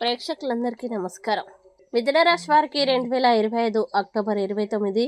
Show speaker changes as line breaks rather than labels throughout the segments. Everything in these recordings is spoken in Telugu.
ప్రేక్షకులందరికీ నమస్కారం. మిథునరాశి వారికి రెండు వేల ఇరవై ఐదు అక్టోబర్ ఇరవై తొమ్మిది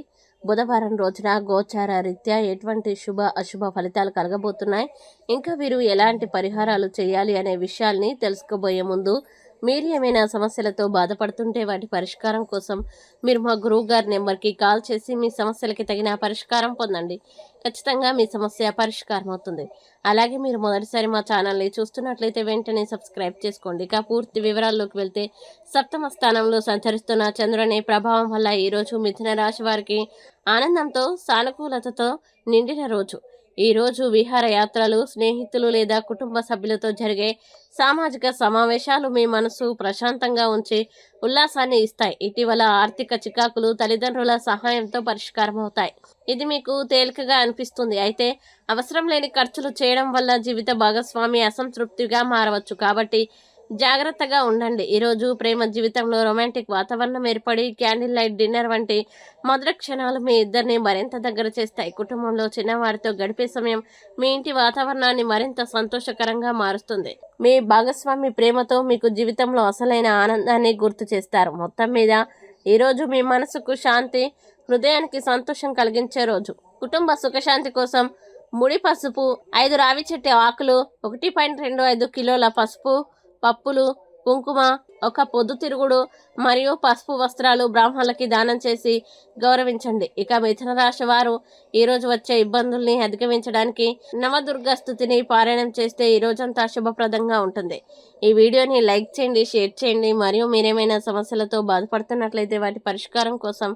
బుధవారం రోజున గోచార రీత్యా ఎటువంటి శుభ అశుభ ఫలితాలు కలగబోతున్నాయి? ఇంకా వీరు ఎలాంటి పరిహారాలు చేయాలి అనే విషయాల్ని తెలుసుకోబోయే ముందు మీరు ఏమైనా సమస్యలతో బాధపడుతుంటే వాటి పరిష్కారం కోసం మీరు మా గురువు గారి నెంబర్కి కాల్ చేసి మీ సమస్యలకి తగిన పరిష్కారం పొందండి. ఖచ్చితంగా మీ సమస్య పరిష్కారం అవుతుంది అలాగే మీరు మొదటిసారి మా ఛానల్ని చూస్తున్నట్లయితే వెంటనే సబ్స్క్రైబ్ చేసుకోండి. ఇక పూర్తి వివరాల్లోకి వెళ్తే సప్తమ స్థానంలో సంచరిస్తున్న చంద్రుని ప్రభావం వల్ల ఈరోజు మిథున రాశి వారికి ఆనందంతో సానుకూలతతో నిండిన రోజు. ఈరోజు విహారయాత్రలు స్నేహితులు లేదా కుటుంబ సభ్యులతో జరిగే సామాజిక సమావేశాలు మీ మనసు ప్రశాంతంగా ఉంచి ఉల్లాసాన్ని ఇస్తాయి. ఇటీవల ఆర్థిక చికాకులు తల్లిదండ్రుల సహాయంతో పరిష్కారం అవుతాయి ఇది మీకు తేలికగా అనిపిస్తుంది. అయితే అవసరం లేని ఖర్చులు చేయడం వల్ల జీవిత భాగస్వామి అసంతృప్తిగా మారవచ్చు. కాబట్టి జాగ్రత్తగా ఉండండి. ఈరోజు ప్రేమ జీవితంలో రొమాంటిక్ వాతావరణం ఏర్పడి క్యాండిల్ లైట్ డిన్నర్ వంటి మధుర క్షణాలు మీ ఇద్దరిని మరింత దగ్గర చేస్తాయి. కుటుంబంలో చిన్నవారితో గడిపే సమయం మీ ఇంటి వాతావరణాన్ని మరింత సంతోషకరంగా మారుస్తుంది. మీ భాగస్వామి ప్రేమతో మీకు జీవితంలో అసలైన ఆనందాన్ని గుర్తు చేస్తారు. మొత్తం మీద ఈరోజు మీ మనసుకు శాంతి హృదయానికి సంతోషం కలిగించే రోజు. కుటుంబ సుఖశాంతి కోసం ముడి పసుపు ఐదు రావి చెట్టు ఆకులు ఒకటి పాయింట్ రెండు ఐదు కిలోల పసుపు పప్పులు కుంకుమ ఒక పొద్దుతిరుగుడు మరియు పసుపు వస్త్రాలు బ్రాహ్మణులకి దానం చేసి గౌరవించండి. ఇక మిథున రాశి వారు ఈరోజు వచ్చే ఇబ్బందుల్ని అధిగమించడానికి నవదుర్గ స్థుతిని పారాయణం చేస్తే ఈ రోజంతా శుభప్రదంగా ఉంటుంది. ఈ వీడియోని లైక్ చేయండి షేర్ చేయండి. మరియు మీరేమైనా సమస్యలతో బాధపడుతున్నట్లయితే వాటి పరిష్కారం కోసం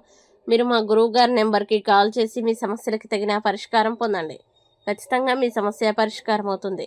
మీరు మా గురువు గారి నెంబర్కి కాల్ చేసి మీ సమస్యలకి తగిన పరిష్కారం పొందండి. ఖచ్చితంగా మీ సమస్య పరిష్కారం అవుతుంది